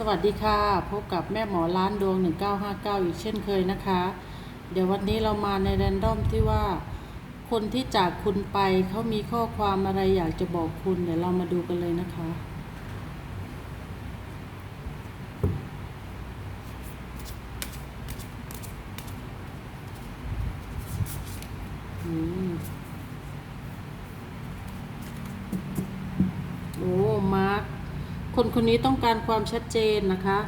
สวัสดีค่ะ พบกับแม่หมอล้านดวง 1959 อีกเช่นเคยนะคะ เดี๋ยววันนี้เรามาในแรนดอมที่ว่า คนที่จากคุณไปเขามีข้อความอะไรอยากจะบอกคุณ เดี๋ยวเรามาดูกันเลยนะคะ อืม โอ้ มาร์ค คนนี้ต้องการความชัดเจนนะคะ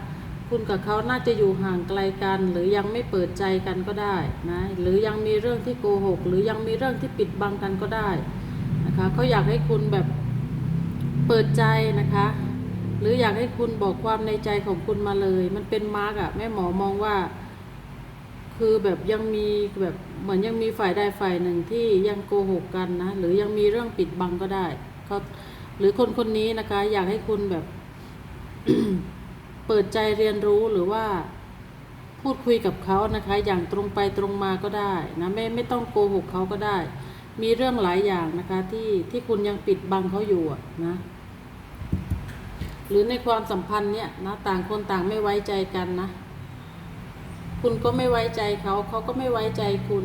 คุณกับเขาน่าจะอยู่ห่างไกลกัน หรือยังไม่เปิดใจกันก็ได้นะหรือยังมีเรื่องที่โกหก หรือยังมีเรื่องที่ปิดบังกันก็ได้นะคะเขาอยากให้คุณแบบเปิดใจนะคะ หรืออยากให้คุณบอกความในใจของคุณมาเลย มันเป็นมาร์กอะแม่หมอมองว่า คือแบบยังมีแบบเหมือนยังมีฝ่ายใดฝ่ายหนึ่งที่ยังโกหกกันนะหรือยังมีเรื่องปิดบังก็ได้เขาหรือคนคนนี้นะคะ อยากให้คุณแบบ เปิดใจเรียนรู้หรือว่าพูดคุยกับเขานะคะ อย่างตรงไปตรงมาก็ได้นะไม่ไม่ต้องโกหกเขาก็ได้ มีเรื่องหลายอย่างนะคะที่ที่คุณยังปิดบังเขาอยู่นะหรือในความสัมพันธ์เนี่ยนะต่างคนต่างไม่ไว้ใจกันนะ คุณก็ไม่ไว้ใจเขาเขาก็ไม่ไว้ใจคุณ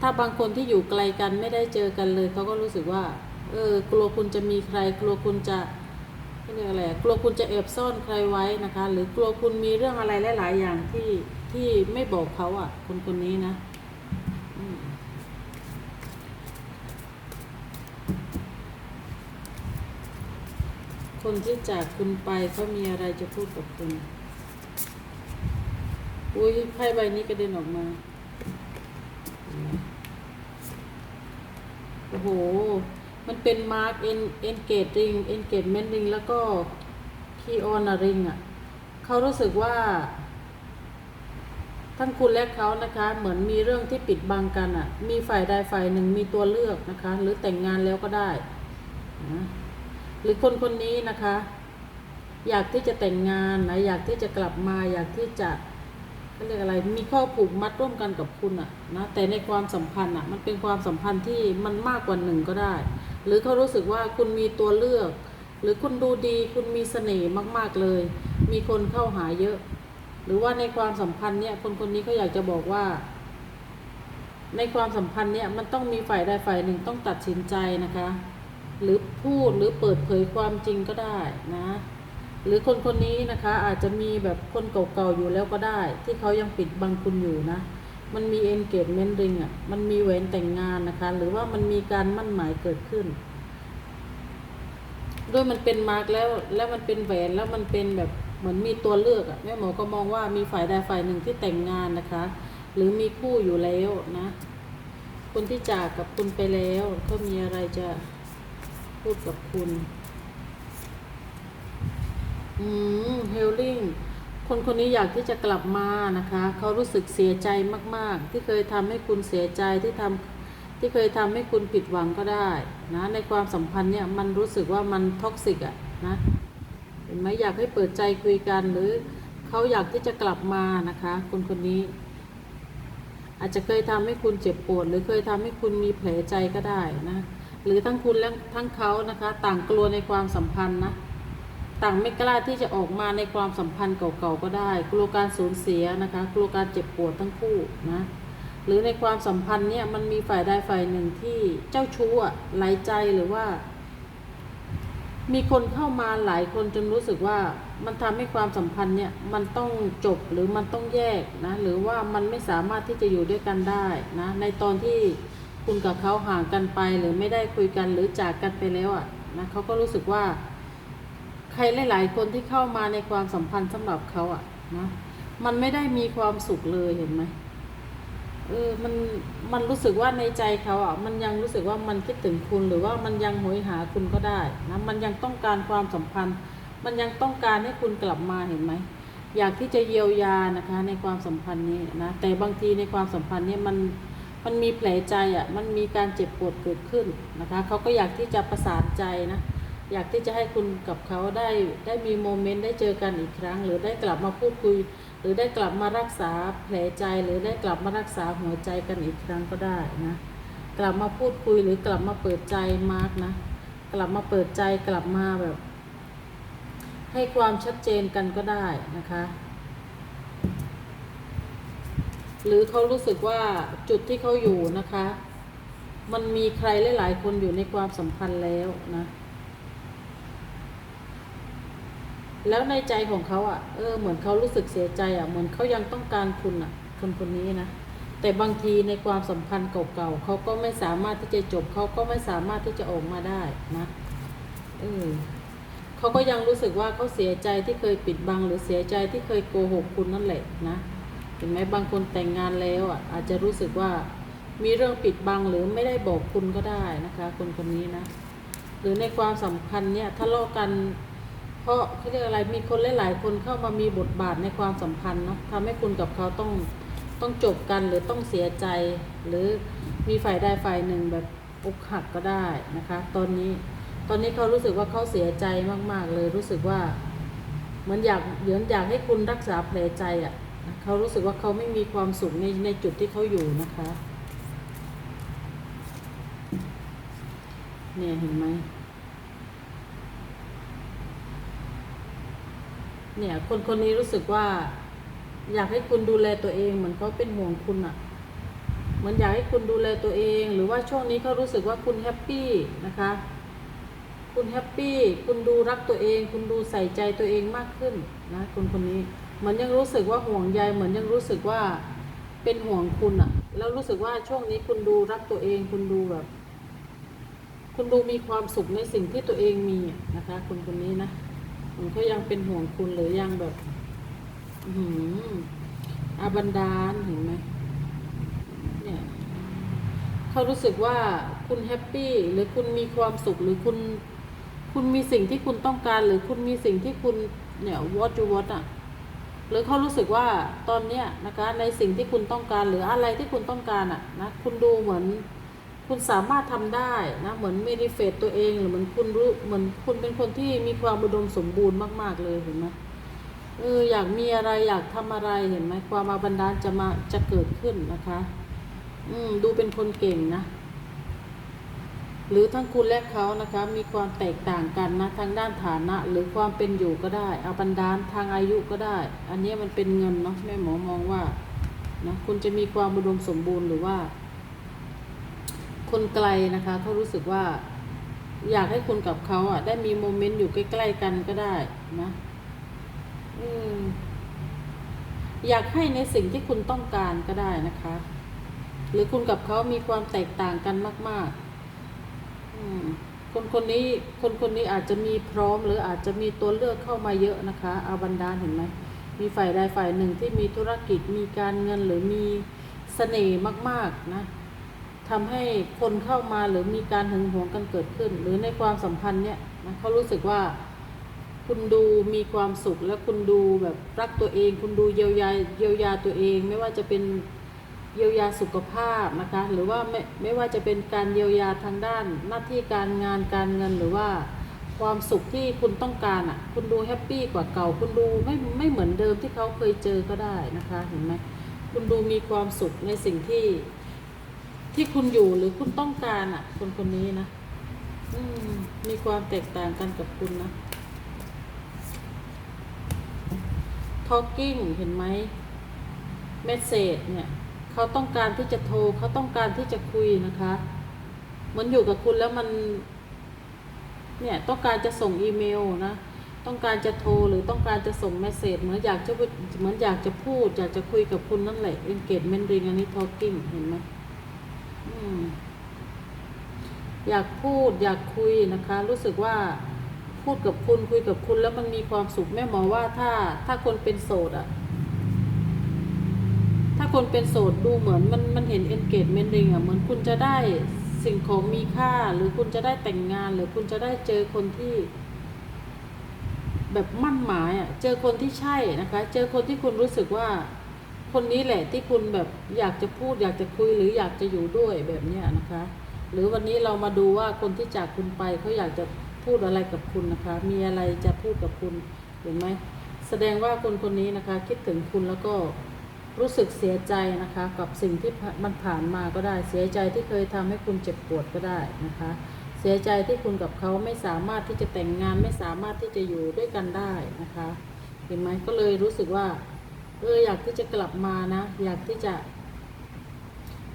ถ้าบางคนที่อยู่ไกลกันไม่ได้เจอกันเลยเขาก็รู้สึกว่า เออกลัวคุณจะมีใคร กลัวคุณจะ เรียกอะไรกลัวคุณจะแอบซ่อนใครไว้นะคะ หรือกลัวคุณมีเรื่องอะไรหลาย ๆ อย่างที่ที่ไม่บอกเขาอะ คนคนนี้นะคนที่จากคุณไปเขามีอะไรจะพูดกับคุณอุ้ยไพ่ใบนี้กระเด็นออกมา โอ้โห มันเป็นมาร์กเอ็นเอ็นเกตริงเอ็นเกตเมนริงแล้วก็คีออนริงอะเขารู้สึกว่า ทั้งคุณและเขานะคะ เหมือนมีเรื่องที่ปิดบังกันอะ มีฝ่ายใดฝ่ายหนึ่งมีตัวเลือกนะคะ หรือแต่งงานแล้วก็ได้นะหรือคนคนนี้นะคะ อยากที่จะแต่งงานนะอยากที่จะกลับมา อยากที่จะเขาเรียกอะไร มีข้อผูกมัดร่วมกันกับคุณอะนะ แต่ในความสัมพันธ์อะมันเป็นความสัมพันธ์ที่มันมากกว่าหนึ่งก็ได้ หรือเขารู้สึกว่าคุณมีตัวเลือก หรือคุณดูดีคุณมีเสน่ห์มาก ๆเลย มีคนเข้าหาเยอะ หรือว่าในความสัมพันธ์เนี่ยคนคนนี้เขาอยากจะบอกว่า ในความสัมพันธ์เนี่ยมันต้องมีฝ่ายใดฝ่ายหนึ่งต้องตัดสินใจนะคะ หรือพูดหรือเปิดเผยความจริงก็ได้นะ หรือคนคนนี้นะคะอาจจะมีแบบคนเก่าๆอยู่แล้วก็ได้ ที่เขายังปิดบังคุณอยู่นะ มันมี engagement ring อะ มันมีแหวนแต่งงานนะคะ หรือว่ามันมีการมั่นหมายเกิดขึ้น ด้วยมันเป็นมาร์กแล้วแล้วมันเป็นแหวนแล้วมันเป็นแบบเหมือนมีตัวเลือกอะแม่หมอก็มองว่ามีฝ่ายใดฝ่ายหนึ่งที่แต่งงานนะคะ หรือมีคู่อยู่แล้วนะคนที่จากกับคุณไปแล้วก็มีอะไรจะพูดกับคุณ อืมเฮลลิ่ง คนคนนี้อยากที่จะกลับมานะคะ เขารู้สึกเสียใจมาก ๆ ที่เคยทำให้คุณเสียใจที่ทำที่เคยทำให้คุณผิดหวังก็ได้นะ ในความสัมพันธ์เนี่ยมันรู้สึกว่ามันท็อกซิกอะนะเห็นไหมอยากให้เปิดใจคุยกันหรือเขาอยากที่จะกลับมานะคะ คนคนนี้ อาจจะเคยทำให้คุณเจ็บปวด หรือเคยทำให้คุณมีแผลใจก็ได้นะ หรือทั้งคุณและทั้งเขานะคะ ต่างกลัวในความสัมพันธ์นะ ต่างไม่กล้าที่จะออกมาในความสัมพันธ์เก่าๆก็ได้ กลัวการสูญเสียนะคะกลัวการเจ็บปวดทั้งคู่นะหรือในความสัมพันธ์เนี่ยมันมีฝ่ายใดฝ่ายหนึ่งที่เจ้าชู้อะไหลายใจหรือว่า มีคนเข้ามาหลายคนจนรู้สึกว่ามันทำให้ความสัมพันธ์เนี่ยมันต้องจบหรือมันต้องแยกนะหรือว่ามันไม่สามารถที่จะอยู่ด้วยกันได้นะในตอนที่คุณกับเขาห่างกันไปหรือไม่ได้คุยกันหรือจากกันไปแล้วอะนะเขาก็รู้สึกว่า ใครหลาย ๆ คนที่เข้ามาในความสัมพันธ์สำหรับเขาอะนะมันไม่ได้มีความสุขเลยเห็นไหมเออมันมันรู้สึกว่าในใจเขาอะมันยังรู้สึกว่ามันคิดถึงคุณหรือว่ามันยังหยหาคุณก็ได้นะมันยังต้องการความสัมพันธ์ มันยังต้องการให้คุณกลับมาเห็นไหมอยากที่จะเยียวยานะคะในความสัมพันธ์นี้นะแต่บางทีในความสัมพันธ์นี้มันมันมีแผลใจอะมันมีการเจ็บปวดเกิดขึ้นนะคะเขาก็อยากที่จะประสานใจนะ อยากที่จะให้คุณกับเขาได้ได้มีโมเมนต์ได้เจอกันอีกครั้ง หรือได้กลับมาพูดคุย หรือได้กลับมารักษาแผลใจ หรือได้กลับมารักษาหัวใจกันอีกครั้งก็ได้นะ กลับมาพูดคุยหรือกลับมาเปิดใจมาร์กนะ กลับมาเปิดใจกลับมาแบบใให้ความชัดเจนกันก็ได้นะคะ หรือเขารู้สึกว่าจุดที่เขาอยู่นะคะ มันมีใครหลาย ๆ คนอยู่ในความสัมพันธ์แล้วนะ แล้วในใจของเขาอะ่ะ เออ เหมือนเขารู้สึกเสียใจอะ่ะ เหมือนเขายังต้องการคุณอะ่ะ คนคนนี้นะ แต่บางทีในความสัมพันธ์เก่าๆเขาก็ไม่สามารถที่จะจบ เขาก็ไม่สามารถที่จะออกมาได้นะ เออเขาก็ยังรู้สึกว่าเขาเสียใจที่เคยปิดบัง หรือเสียใจที่เคยโกหกคุณนั่นแหละนะเห็นไหมบางคนแต่งงานแล้วอะ อาจจะรู้สึกว่ามีเรื่องปิดบังหรือไม่ได้บอกคุณก็ได้นะคะ คนคนนี้นะ หรือในความสัมพันธ์เนี่ยทะเลาะกัน เพราะเขาเรียกอะไรมีคนหลายๆคนเข้ามามีบทบาทในความสัมพันธ์เนาะทำให้คุณกับเขาต้องต้องจบกันหรือต้องเสียใจ หรือมีฝ่ายใดฝ่ายหนึ่งแบบอกหักก็ได้นะคะ ตอนนี้ตอนนี้เขารู้สึกว่าเขาเสียใจมาก ๆ เลยรู้สึกว่าเหมือนอยากเหมือนอยากให้คุณรักษาแผลใจอะ่ะเขารู้สึกว่าเขาไม่มีความสุขในในจุดที่เขาอยู่นะคะ เนี่ยเห็นไหม เนี่ย คนคนนี้รู้สึกว่า อยากให้คุณดูแลตัวเอง เหมือนเขาเป็นห่วงคุณอะ่ะเหมือนอยากให้คุณดูแลตัวเอง หรือว่าช่วงนี้เขารู้สึกว่าคุณแฮปปี้นะคะ คุณแฮปปี้คุณดูรักตัวเอง คุณดูใส่ใจตัวเองมากขึ้นนะคนคนนี้เหมือนยังรู้สึกว่าห่วงใยเหมือนยังรู้สึกว่าเป็นห่วงคุณอะ่ะ แล้วรู้สึกว่าช่วงนี้คุณดูรักตัวเอง คุณดูแบบ คุณดูมีความสุขในสิ่งที่ตัวเองมีนะคะคนคนนี้นะ เหมือนเขายังเป็นห่วงคุณหรือยังแบบ อือหืออาบันดาลเห็นไหมเนี่ยเขารู้สึกว่าคุณแฮปปี้หรือคุณมีความสุขหรือคุณ คุณมีสิ่งที่คุณต้องการ หรือคุณมีสิ่งที่คุณเนี่ยวอตจูวอตอะ หรือเขารู้สึกว่าตอนเนี้ยนะคะ ในสิ่งที่คุณต้องการ หรืออะไรที่คุณต้องการอะนะคุณดูเหมือน คุณสามารถทำได้นะเหมือนเมดิเฟตตัวเองหรือเหมือนคุณรู้เหมือนคุณเป็นคนที่มีความอุดมสมบูรณ์มาก ๆ เลยเห็นไหมเอออยากมีอะไรอยากทำอะไรเห็นไหมความอาบันดาจะมาจะเกิดขึ้นนะคะ อืมดูเป็นคนเก่งนะ หรือทั้งคุณและเขานะคะ มีความแตกต่างกันนะทางด้านฐานะ หรือความเป็นอยู่ก็ได้ เอาบันดาทางอายุก็ได้ อันนี้มันเป็นเงินเนาะแม่หมอมองว่านะคุณจะมีความอุดมสมบูรณ์หรือว่า คนไกลนะคะเขารู้สึกว่า อยากให้คุณกับเขาอะ ได้มีโมเมนต์อยู่ใกล้ๆกันก็ได้นะอืมอยากให้ในสิ่งที่คุณต้องการก็ได้นะคะ หรือคุณกับเขามีความแตกต่างกันมาก ๆ อืมคนคนนี้คนคนนี้อาจจะมีพร้อม หรืออาจจะมีตัวเลือกเข้ามาเยอะนะคะอาบันดาเห็นไหมมีฝ่ายใดฝ่ายหนึ่งที่มีธุรกิจมีการเงินหรือมีเสน่ห์มาก ๆ นะ ทำให้คนเข้ามาหรือมีการหึงหวงกันเกิดขึ้น หรือในความสัมพันธ์เนี่ยนะเขารู้สึกว่าคุณดูมีความสุขและคุณดูแบบรักตัวเอง คุณดูเยียวยาเยียวยาตัวเอง ไม่ว่าจะเป็นเยียวยาสุขภาพนะคะหรือว่าไม่ไม่ว่าจะเป็นการเยียวยาทางด้าน หน้าที่การงานการเงินหรือว่าความสุขที่คุณต้องการอะคุณดูแฮปปี้กว่าเก่า คุณดูไม่ไม่เหมือนเดิมที่เขาเคยเจอก็ได้นะคะเห็นไหมคุณดูมีความสุขในสิ่งที่ ที่คุณอยู่หรือคุณต้องการอะ คนคนนี้นะอืมมีความแตกต่างกันกับคุณนะ talking เห็นไหม message เนี่ยเขาต้องการที่จะโทรเขาต้องการที่จะคุยนะคะมือนอยู่กับคุณแล้วมัน เนี่ยต้องการจะส่งอีเมลนะต้องการจะโทรหรือต้องการจะส่งเมสเซจเหมือนอยากจะเหมือนอยากจะพูดอยากจะคุยกับคุณนั่นแหละ engagement ring อันนี้ talking เห็นไหม อยากพูดอยากคุยนะคะ รู้สึกว่าพูดกับคุณคุยกับคุณแล้วมันมีความสุขแม่หมอว่าถ้าถ้าคนเป็นโสดอะถ้าคนเป็นโสดดูเหมือนมันมันเห็น engagement ring อะเหมือนคุณจะได้สิ่งของมีค่า หรือคุณจะได้แต่งงาน หรือคุณจะได้เจอคนที่ แบบมั่นหมายอะเจอคนที่ใช่นะคะ เจอคนที่คุณรู้สึกว่า คนนี้แหละที่คุณแบบอยากจะพูดอยากจะคุยหรืออยากจะอยู่ด้วยแบบเนี้ยนะคะ หรือวันนี้เรามาดูว่าคนที่จากคุณไปเขาอยากจะพูดอะไรกับคุณนะคะ มีอะไรจะพูดกับคุณเห็นไหมแสดงว่าคนคนนี้นะคะ คิดถึงคุณแล้วก็รู้สึกเสียใจนะคะ กับสิ่งที่มันผ่านมาก็ได้เสียใจที่เคยทำให้คุณเจ็บปวดก็ได้นะคะ เสียใจที่คุณกับเขาไม่สามารถที่จะแต่งงานไม่สามารถที่จะอยู่ด้วยกันได้นะคะ เห็นไหมก็เลยรู้สึกว่า เอออยากที่จะกลับมานะ อยากที่จะ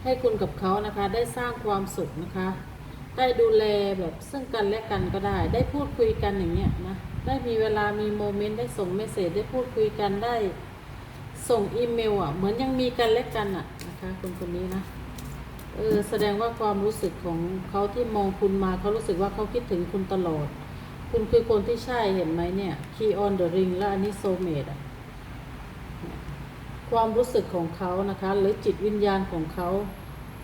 ให้คุณกับเขานะคะ ได้สร้างความสุขนะคะ ได้ดูแลแบบซึ่งกันและกันก็ได้ ได้พูดคุยกันอย่างเงี้ยนะได้มีเวลามีโมเมนต์ได้ส่งเมสเซจได้พูดคุยกันได้ ส่งอีเมลอะ เหมือนยังมีกันและกันอะนะคะคนคนนี้นะเออแสดงว่าความรู้สึกของเขาที่มองคุณมาเขารู้สึกว่าเขาคิดถึงคุณตลอด คุณคือคนที่ใช่เห็นไหมเนี่ย key on the ring และอันนี้ soulmate อะ ความรู้สึกของเขานะคะ หรือจิตวิญญาณของเขา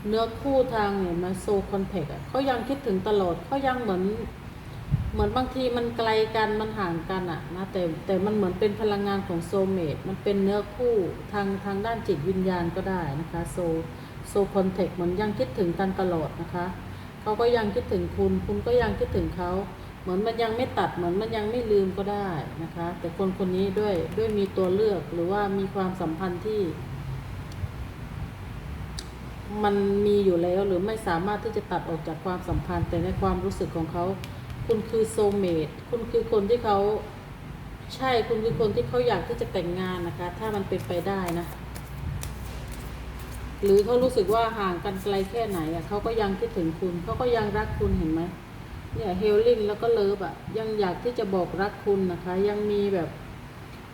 เนื้อคู่ทางเนี่ยมาโซคอนแทคอะเขายังคิดถึงตลอดเขายังเหมือน เหมือนบางทีมันไกลกันมันห่างกันอะนะแต่แต่มันเหมือนเป็นพลังงานของโซเมตมันเป็นเนื้อคู่ทางทางด้านจิตวิญญาณก็ได้นะคะโซโซคอนแทคเหมือนยังคิดถึงกันตลอดนะคะเขาก็ยังคิดถึงคุณ คุณก็ยังคิดถึงเขา เหมือนมันยังไม่ตัดเหมือนมันยังไม่ลืมก็ได้นะคะ แต่คนคนนี้ด้วยด้วยมีตัวเลือกหรือว่ามีความสัมพันธ์ที่ มันมีอยู่แล้วหรือไม่สามารถที่จะตัดออกจากความสัมพันธ์ แต่ในความรู้สึกของเขา คุณคือโซเมตคุณคือคนที่เขาใช่คุณคือคนที่เขาอยากที่จะแต่งงานนะคะ ถ้ามันเป็นไปได้นะ หรือเขารู้สึกว่าห่างกันไกลแค่ไหนอะเขาก็ยังคิดถึงคุณเขาก็ยังรักคุณเห็นไหม เนี่ยเฮลลิ่งแล้วก็เลิฟอะยังอยากที่จะบอกรักคุณนะคะ ยังมีแบบ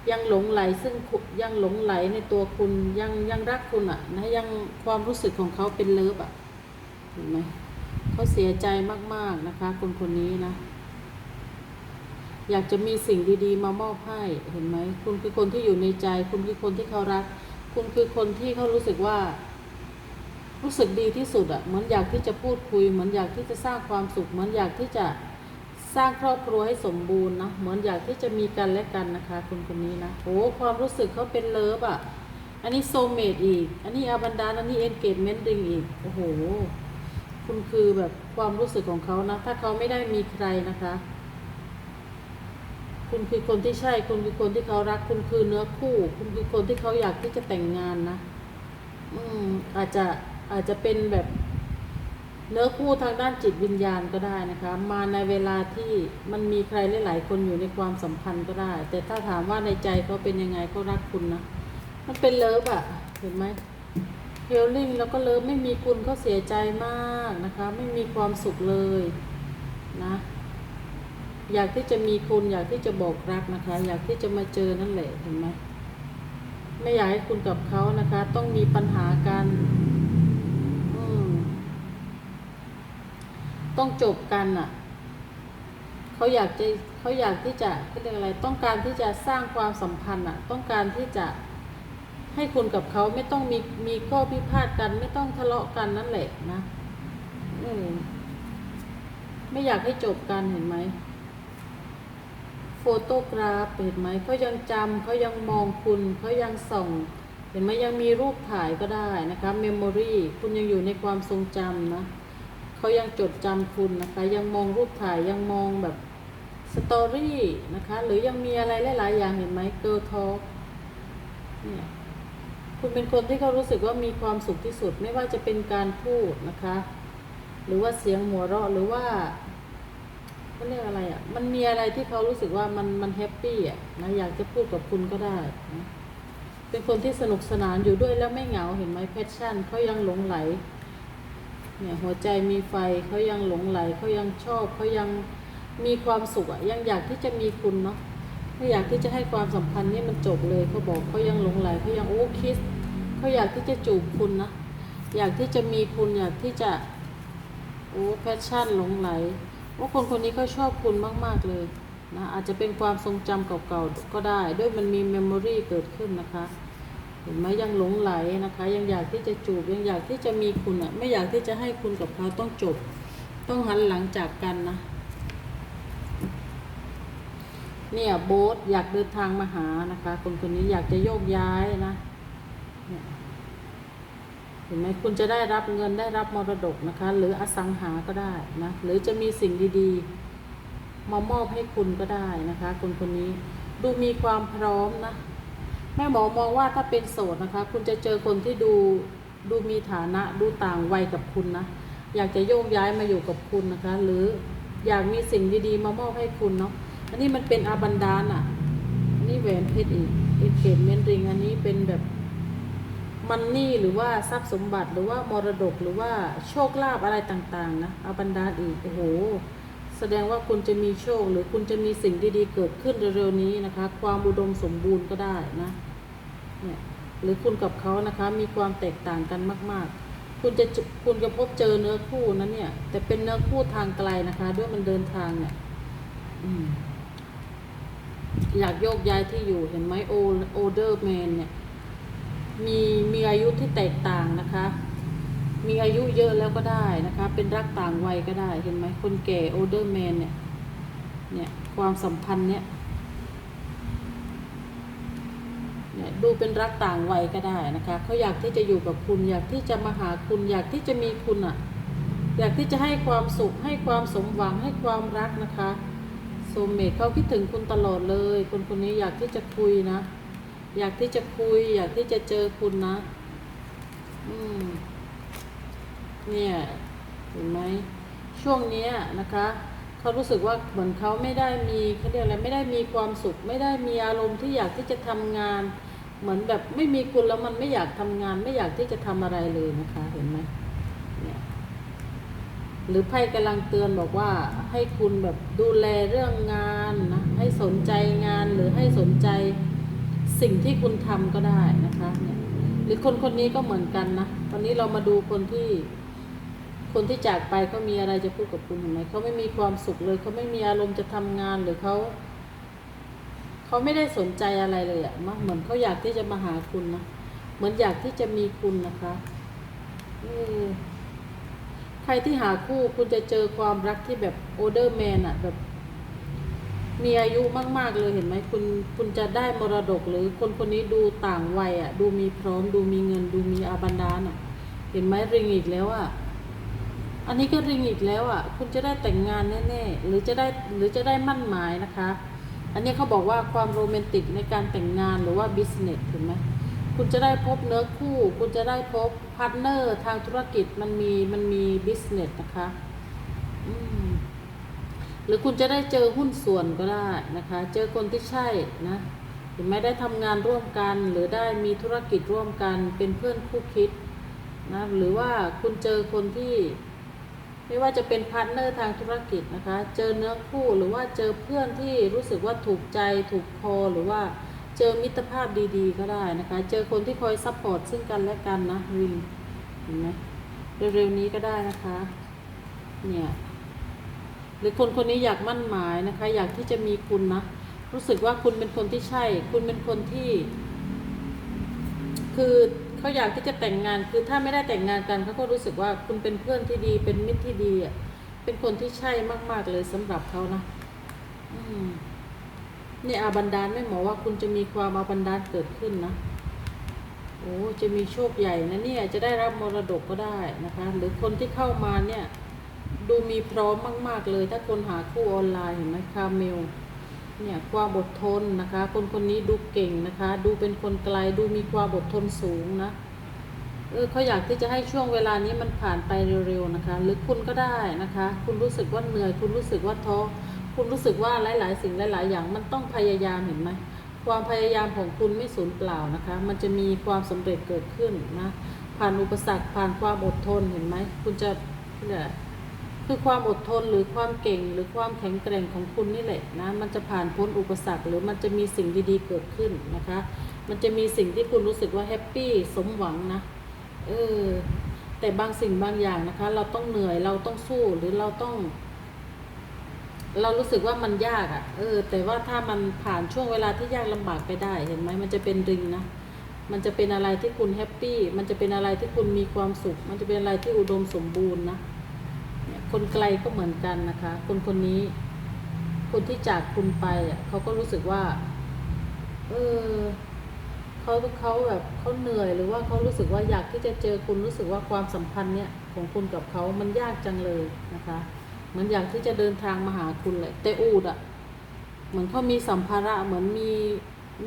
ยังหลงไหลซึ่งยังหลงไหลในตัวคุณยังยังรักคุณอะนะยังความรู้สึกของเขาเป็นเลิฟอะเห็นไหมเขาเสียใจมากๆนะคะ คนคนนี้นะ อยากจะมีสิ่งดีๆ มามอบให้เห็นไหมคุณคือคนที่อยู่ในใจ คุณคือคนที่เขารัก คุณคือคนที่เขารู้สึกว่า รู้สึกดีที่สุดอะเหมือนอยากที่จะพูดคุย เหมือนอยากที่จะสร้างความสุข เหมือนอยากที่จะสร้างครอบครัวให้สมบูรณ์นะเหมือนอยากที่จะมีกันและกันนะคะคนคนนี้นะโอ้ความรู้สึกเขาเป็นเลิฟอะอันนี้โซเมดอีก อันนี้อาบันดาอันนี้เอนเกจเมนต์ริงอีกโอ้โหคุณคือแบบความรู้สึกของเขานะถ้าเขาไม่ได้มีใครนะคะ คุณคือคนที่ใช่คุณคือคนที่เขารัก คุณคือเนื้อคู่ คุณคือคนที่เขาอยากที่จะแต่งงานนะ อืมอาจจะ อาจจะเป็นแบบเนื้อคู่ทางด้านจิตวิญญาณก็ได้นะคะ มาในเวลาที่มันมีใครหลาย ๆ คนอยู่ในความสัมพันธ์ก็ได้ แต่ถ้าถามว่าในใจเขาเป็นยังไงเขารักคุณนะ มันเป็นเลิฟอะเห็นไหมเฮลลิ่งแล้วก็เลิฟไม่มีคุณเขาเสียใจมากนะคะ ไม่มีความสุขเลยนะ อยากที่จะมีคุณอยากที่จะบอกรักนะคะ อยากที่จะมาเจอนั่นแหละเห็นไหมไม่อยากให้คุณกับเขานะคะ ต้องมีปัญหากันอืม ต้องจบกันอะเขาอยากจะเขาอยากที่จะเขาเรียกอะไร ต้องการที่จะสร้างความสัมพันธ์อะ ต้องการที่จะให้คุณกับเขาไม่ต้องมีมีข้อพิพาทกัน ไม่ต้องทะเลาะกันนั่นแหละนะอืมไม่อยากให้จบกันเห็นไหมโฟโตกราฟเห็นไหมเขายังจำเขายังมองคุณเขายังส่อง เห็นไหมยังมีรูปถ่ายก็ได้นะคะเมมโมรีคุณยังอยู่ในความทรงจำนะ เขายังจดจำคุณนะคะ ยังมองรูปถ่ายยังมองแบบสตอรี่นะคะ หรือยังมีอะไรหลาย ๆ อย่างเห็นไหมเกิร์ลทอเนี่ยคุณเป็นคนที่เขารู้สึกว่ามีความสุขที่สุด ไม่ว่าจะเป็นการพูดนะคะ หรือว่าเสียงหัวเราะหรือว่าเขาเรียกอะไรอะ มันมีอะไรที่เขารู้สึกว่ามันมันแฮปปี้อะนะอยากจะพูดกับคุณก็ได้นะเป็นคนที่สนุกสนานอยู่ด้วยแล้วไม่เหงาเห็นไหมแพชชั่นเขายังหลงไหล เนี่ยหัวใจมีไฟเขายังหลงไหลเขายังชอบเขายังมีความสุขอะยังอยากที่จะมีคุณเนาะไม่อยากที่จะให้ความสัมพันธ์นี้มันจบเลยเขาบอกเขายังหลงไหลเขายังโอ้คิสเขาอยากที่จะจูบคุณนะอยากที่จะมีคุณอยากที่จะโอ้แพชชั่นหลงไหลว่าคนคนนี้เขาชอบคุณมาก ๆ เลยนะอาจจะเป็นความทรงจำเก่าๆก็ได้ ด้วยมันมีเมมโมรีเกิดขึ้นนะคะ เห็นไหมยังหลงไหลนะคะ ยังอยากที่จะจูบยังอยากที่จะมีคุณอะ ไม่อยากที่จะให้คุณกับเขาต้องจบ ต้องหันหลังจากกันนะ เนี่ยโบ๊ทอยากเดินทางมาหานะคะ คนคนนี้อยากจะโยกย้ายนะเนี่ยเห็นไหมคุณจะได้รับเงินได้รับมรดกนะคะ หรืออสังหาก็ได้นะ หรือจะมีสิ่งดีๆ มามอบให้คุณก็ได้นะคะ คนคนนี้ดูมีความพร้อมนะ แม่หมอมองว่าถ้าเป็นโสดนะคะ คุณจะเจอคนที่ดูดูมีฐานะดูต่างวัยกับคุณนะ อยากจะโยกย้ายมาอยู่กับคุณนะคะ หรืออยากมีสิ่งดีๆมามอบให้คุณเนาะอันนี้มันเป็นอาบันดาลอะอันนี้แหวนเพชรอีกอีกเกตเมนริงอันนี้เป็นแบบมันนี่หรือว่าทรัพย์สมบัติหรือว่ามรดกหรือว่าโชคลาภอะไรต่างๆนะอาบันดาลอีกโอ้โห แสดงว่าคุณจะมีโชค หรือคุณจะมีสิ่งดีๆ เกิดขึ้นเร็วๆนี้นะคะ ความอุดมสมบูรณ์ก็ได้นะเนี่ยหรือคุณกับเขานะคะ มีความแตกต่างกันมาก ๆ คุณจะคุณจะพบเจอเนื้อคู่นั้นเนี่ย แต่เป็นเนื้อคู่ทางไกลนะคะ ด้วยมันเดินทางเนี่ยอยากโยกย้ายที่อยู่เห็นไหมโอโอเดอร์แมนเนี่ย มีมีอายุที่แตกต่างนะคะ มีอายุเยอะแล้วก็ได้นะคะ เป็นรักต่างวัยก็ได้เห็นไหมคนแก่โอเดอร์แมนเนี่ยเนี่ยความสัมพันธ์เนี่ยเนี่ยดูเป็นรักต่างวัยก็ได้นะคะเขาอยากที่จะอยู่กับคุณ อยากที่จะมาหาคุณ อยากที่จะมีคุณอะ อยากที่จะให้ความสุข ให้ความสมหวังให้ความรักนะคะโซเมตเขาคิดถึงคุณตลอดเลย คนคนนี้อยากที่จะคุยนะ อยากที่จะคุย อยากที่จะเจอคุณนะ อืม เนี่ยเห็นไหมช่วงเนี้ยนะคะเขารู้สึกว่าเหมือนเขาไม่ได้มีเขาเรียกอะไรไม่ได้มีความสุข ไม่ได้มีอารมณ์ที่อยากที่จะทำงาน เหมือนแบบไม่มีคุณแล้วมันไม่อยากทำงาน ไม่อยากที่จะทำอะไรเลยนะคะเห็นไหมเนี่ยหรือไพ่กำลังเตือนบอกว่าให้คุณแบบดูแลเรื่องงานนะให้สนใจงานหรือให้สนใจสิ่งที่คุณทำก็ได้นะคะเนี่ยหรือคนคนนี้ก็เหมือนกันนะตอนนี้เรามาดูคนที่ คนที่จากไปเขามีอะไรจะพูดกับคุณเห็นไหมเขาไม่มีความสุขเลยเขาไม่มีอารมณ์จะทำงานหรือเขาเขาไม่ได้สนใจอะไรเลยอะมะเหมือนเขาอยากที่จะมาหาคุณนะเหมือนอยากที่จะมีคุณนะคะใครที่หาคู่คุณจะเจอความรักที่แบบโอเดอร์แมนอะแบบ มีอายุมาก ๆ เลยเห็นไหมคุณคุณจะได้มรดกหรือคนคนนี้ดูต่างวัยอะดูมีพร้อม ดูมีเงิน ดูมีอาบันดาลอะเห็นไหมริงอีกแล้วอะ อันนี้ก็ริงอีกแล้วอะ คุณจะได้แต่งงานแน่ๆหรือจะได้หรือจะได้มั่นหมายนะคะ อันนี้เขาบอกว่าความโรแมนติกในการแต่งงานหรือว่าบิสเนสเห็นไหมคุณจะได้พบเนื้อคู่ คุณจะได้พบพาร์ทเนอร์ทางธุรกิจมันมีมันมีบิสเนสนะคะหรือคุณจะได้เจอหุ้นส่วนก็ได้นะคะ เจอคนที่ใช่นะหรือไม่ได้ทำงานร่วมกัน หรือได้มีธุรกิจร่วมกันเป็นเพื่อนคู่คิดนะหรือว่าคุณเจอคนที่ ไม่ว่าจะเป็นพาร์ทเนอร์ทางธุรกิจนะคะ เจอเนื้อคู่หรือว่าเจอเพื่อนที่รู้สึกว่าถูกใจถูกคอหรือว่าเจอมิตรภาพดีๆ ก็ได้นะคะ เจอคนที่คอยซัพพอร์ตซึ่งกันและกันนะริงเห็นไหมเร็วๆนี้ก็ได้นะคะ เนี่ย หรือคนคนนี้อยากมั่นหมายนะคะ อยากที่จะมีคุณนะ รู้สึกว่าคุณเป็นคนที่ใช่ คุณเป็นคนที่ คือ เขาอยากที่จะแต่งงานคือถ้าไม่ได้แต่งงานกันเขาก็รู้สึกว่าคุณเป็นเพื่อนที่ดี เป็นมิตรที่ดีอะเป็นคนที่ใช่มาก ๆ เลยสำหรับเขานะอืมนี่อาบันดาลไม่หมอว่าคุณจะมีความอาบันดาลเกิดขึ้นนะโอ้จะมีโชคใหญ่นะเนี่ยจะได้รับมรดกก็ได้นะคะ หรือคนที่เข้ามาเนี่ย ดูมีพร้อมมาก ๆ เลย ถ้าคนหาคู่ออนไลน์เห็นไหมคาเมล เนี่ยความอดทนนะคะ คนคนนี้ดูเก่งนะคะ ดูเป็นคนไกลดูมีความอดทนสูงนะเออเขาอยากที่จะให้ช่วงเวลานี้มันผ่านไปเร็วๆนะคะ หรือคุณก็ได้นะคะ คุณรู้สึกว่าเหนื่อย คุณรู้สึกว่าท้อคุณรู้สึกว่าหลาย ๆ สิ่งหลาย ๆ อย่างมันต้องพยายามเห็นไหมความพยายามของคุณไม่สูญเปล่านะคะ มันจะมีความสำเร็จเกิดขึ้นนะผ่านอุปสรรคผ่านความอดทนเห็นไหมคุณจะเนี่ย คือความอดทนหรือความเก่งหรือความแข็งแกร่งของคุณนี่แหละนะมันจะผ่านพ้นอุปสรรค หรือมันจะมีสิ่งดีๆเกิดขึ้นนะคะ มันจะมีสิ่งที่คุณรู้สึกว่าแฮปปี้สมหวังนะเออแต่บางสิ่งบางอย่างนะคะ เราต้องเหนื่อยเราต้องสู้หรือเราต้อง เรารู้สึกว่ามันยากอะ่ะ เออ แต่ว่าถ้ามันผ่านช่วงเวลาที่ยากลำบากไปได้เห็นไหมมันจะเป็นริงนะมันจะเป็นอะไรที่คุณแฮปปี้มันจะเป็นอะไรที่คุณมีความสุข มันจะเป็นอะไรที่อุดมสมบูรณ์นะ คนไกลก็เหมือนกันนะคะ คนคนนี้ คนที่จากคุณไปอะเขาก็รู้สึกว่า เออเขาเขาแบบเขาเหนื่อยหรือว่าเขารู้สึกว่าอยากที่จะเจอคุณรู้สึกว่าความสัมพันธ์เนี่ยของคุณกับเขามันยากจังเลยนะคะเหมือนอยากที่จะเดินทางมาหาคุณเลยแต่อูดอะเหมือนเขามีสัมภาระเหมือนมี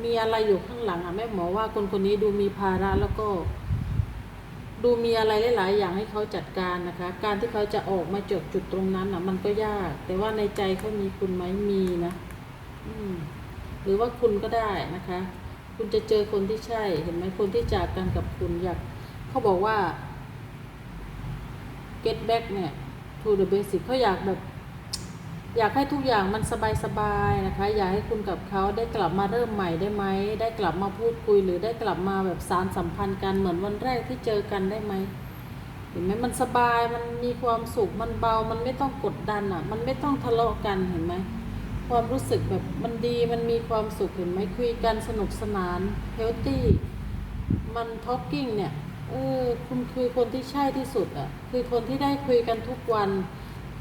มีอะไรอยู่ข้างหลังอะแม่หมอว่าคนคนนี้ดูมีภาระแล้วก็ ดูมีอะไรหลาย ๆ อย่างให้เขาจัดการนะคะ การที่เขาจะออกมาจบจุดตรงนั้นน่ะมันก็ยาก แต่ว่าในใจเขามีคุณไหมมีนะอืหรือว่าคุณก็ได้นะคะ คุณจะเจอคนที่ใช่ เห็นไหมคนที่จากกันกับคุณอยากเขาบอกว่า get back เนี่ย to the basic เขาอยากแบบ อยากให้ทุกอย่างมันสบายๆนะคะ อยากให้คุณกับเขาได้กลับมาเริ่มใหม่ได้ไหม ได้กลับมาพูดคุยหรือได้กลับมาแบบสารสัมพันธ์กันเหมือนวันแรกที่เจอกันได้ไหมเห็นไหมมันสบายมันมีความสุขมันเบา มันไม่ต้องกดดันอะ มันไม่ต้องทะเลาะกันเห็นไหมความรู้สึกแบบมันดีมันมีความสุขเห็นไหมคุยกันสนุกสนานเฮลตี้มันท็อกกิ้งเนี่ยเออคุณคือคนที่ใช่ที่สุดอะคือคนที่ได้คุยกันทุกวัน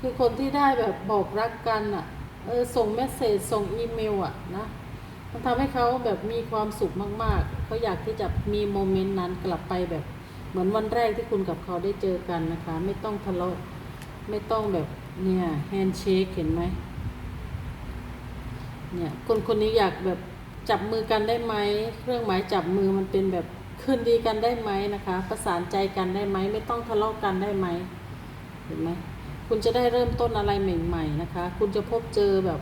คือคนที่ได้แบบบอกรักกันอะเออส่งเมสเซจส่งอีเมลอะนะมันทำให้เขาแบบมีความสุขมากๆเขาอยากที่จะมีโมเมนต์นั้นกลับไปแบบเหมือนวันแรกที่คุณกับเขาได้เจอกันนะคะ ไม่ต้องทะเลาะไม่ต้องแบบเนี่ยแฮนด์เชคเห็นไหมเนี่ยคนคนนี้อยากแบบจับมือกันได้ไหมเครื่องหมายจับมือมันเป็นแบบคืนดีกันได้ไหมนะคะ ประสานใจกันได้ไหมไม่ต้องทะเลาะกันได้ไหมเห็นไหม คุณจะได้เริ่มต้นอะไรใหม่ ๆ นะคะ คุณจะพบเจอแบบ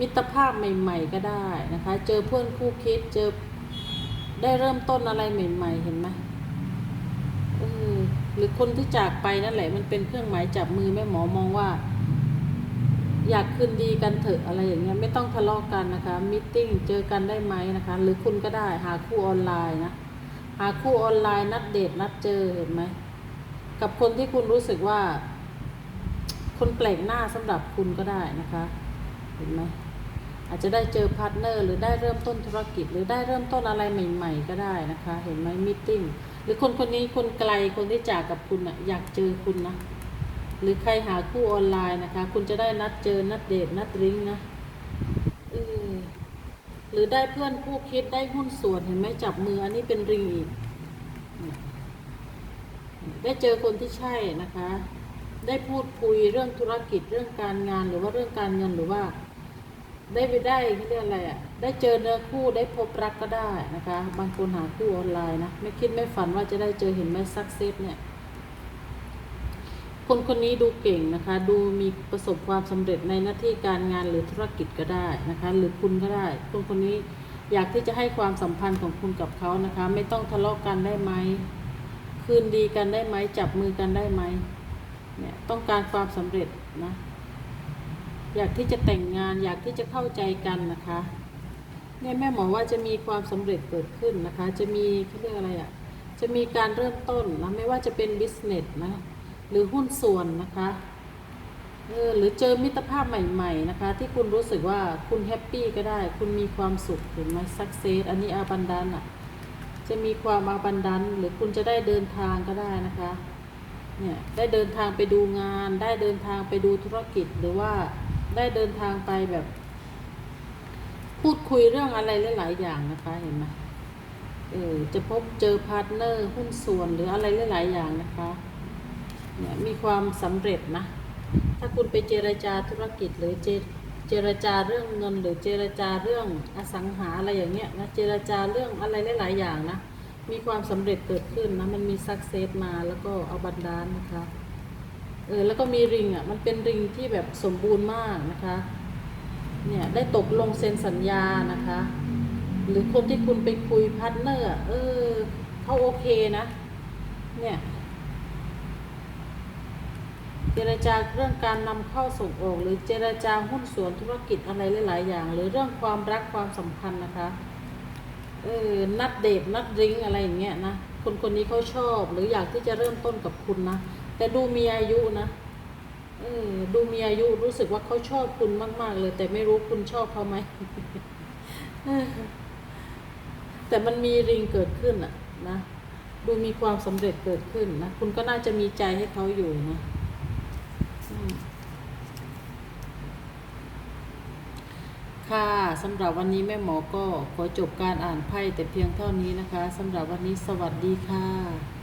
มิตรภาพใหม่ ๆ ก็ได้นะคะ เจอเพื่อนคู่คิด เจอได้เริ่มต้นอะไรใหม่ ๆ เห็นไหมเออหรือคนที่จากไปนั่นแหละ มันเป็นเครื่องหมายจับมือแม่หมอมองว่า อยากคืนดีกันเถอะอะไรอย่างเงี้ยไม่ต้องทะเลาะกันนะคะมิ팅เจอกันได้ไหมนะคะ หรือคุณก็ได้หาคู่ออนไลน์นะหาคู่ออนไลน์นัดเดทนัดเจอเห็นไหมกับคนที่คุณรู้สึกว่า คนแปลกหน้าสำหรับคุณก็ได้นะคะ เห็นไหมอาจจะได้เจอพาร์ทเนอร์หรือได้เริ่มต้นธุรกิจ หรือได้เริ่มต้นอะไรใหม่ ๆ ก็ได้นะคะ เห็นไหมมิ팅หรือคนคนนี้คนไกลคนที่จากกับคุณอะอยากเจอคุณนะหรือใครหาคู่ออนไลน์นะคะ คุณจะได้นัดเจอนัดเดทนัดริงนะเออหรือได้เพื่อนคู่คิดได้หุ้นส่วนเห็นไหมจับมืออันนี้เป็นริงอีกได้เจอคนที่ใช่นะคะ ได้พูดคุยเรื่องธุรกิจเรื่องการงานหรือว่าเรื่องการเงินหรือว่า ได้ไปได้เขาเรียกอะไรอะได้เจอเนื้อคู่ได้พบรักก็ได้นะคะ บางคนหาคู่ออนไลน์นะไม่คิดไม่ฝันว่าจะได้เจอเห็นไหมสักเซสเนี่ยคนคนนี้ดูเก่งนะคะ ดูมีประสบความสำเร็จในหน้าที่การงานหรือธุรกิจก็ได้นะคะ หรือคุณก็ได้ คนคนนี้อยากที่จะให้ความสัมพันธ์ของคุณกับเขานะคะ ไม่ต้องทะเลาะกันได้ไหมคืนดีกันได้ไหมจับมือกันได้ไหม เนี่ยต้องการความสำเร็จนะ อยากที่จะแต่งงานอยากที่จะเข้าใจกันนะคะเนี่ยแม่หมอว่าจะมีความสำเร็จเกิดขึ้นนะคะ จะมีเขาเรียกอะไรอะ่ะจะมีการเริ่มต้นนะไม่ว่าจะเป็นบิสเนสนะหรือหุ้นส่วนนะคะเออหรือเจอมิตรภาพใหม่ ๆ นะคะ ที่คุณรู้สึกว่าคุณแฮปปี้ก็ได้ คุณมีความสุขเห็นไหมสักเซสอันนี้อาบันดันอะจะมีความอาบันดันหรือคุณจะได้เดินทางก็ได้นะคะ เนี่ยได้เดินทางไปดูงาน ได้เดินทางไปดูธุรกิจหรือว่าได้เดินทางไปแบบ พูดคุยเรื่องอะไรหลาย ๆ อย่างนะคะเห็นไหมเออจะพบเจอพาร์ทเนอร์หุ้นส่วนหรืออะไรหลาย ๆ อย่างนะคะเนี่ยมีความสำเร็จนะ ถ้าคุณไปเจรจาธุรกิจหรือเจเจรจาเรื่องเงิน หรือเจรจาเรื่องอสังหาอะไรอย่างเงี้ยนะเจรจาเรื่องอะไรหลาย ๆ อย่างนะ มีความสำเร็จเกิดขึ้นนะ มันมีสักเซสมาแล้วก็เอาบันดาลนะคะ เออ แล้วก็มีริงอะ มันเป็นริงที่แบบสมบูรณ์มากนะคะ เนี่ย ได้ตกลงเซ็นสัญญานะคะ หรือคนที่คุณไปคุยพาร์ทเนอร์เออเขาโอเคนะ เนี่ยเจรจาเรื่องการนำเข้าส่งออก หรือเจรจาหุ้นส่วนธุรกิจอะไรหลาย ๆ อย่าง หรือเรื่องความรักความสัมพันธ์นะคะ เออนัดเดทนัดริ้งอะไรอย่างเงี้ยนะคนคนนี้เขาชอบหรืออยากที่จะเริ่มต้นกับคุณนะแต่ดูมีอายุนะเออดูมีอายุรู้สึกว่าเขาชอบคุณมาก ๆ เลย แต่ไม่รู้คุณชอบเขาไหมแต่มันมีริงเกิดขึ้นอะนะดูมีความสำเร็จเกิดขึ้นนะคุณก็น่าจะมีใจให้เขาอยู่นะอืม ค่ะสำหรับวันนี้แม่หมอก็ขอจบการอ่านไพ่แต่เพียงเท่านี้นะคะสำหรับวันนี้สวัสดีค่ะ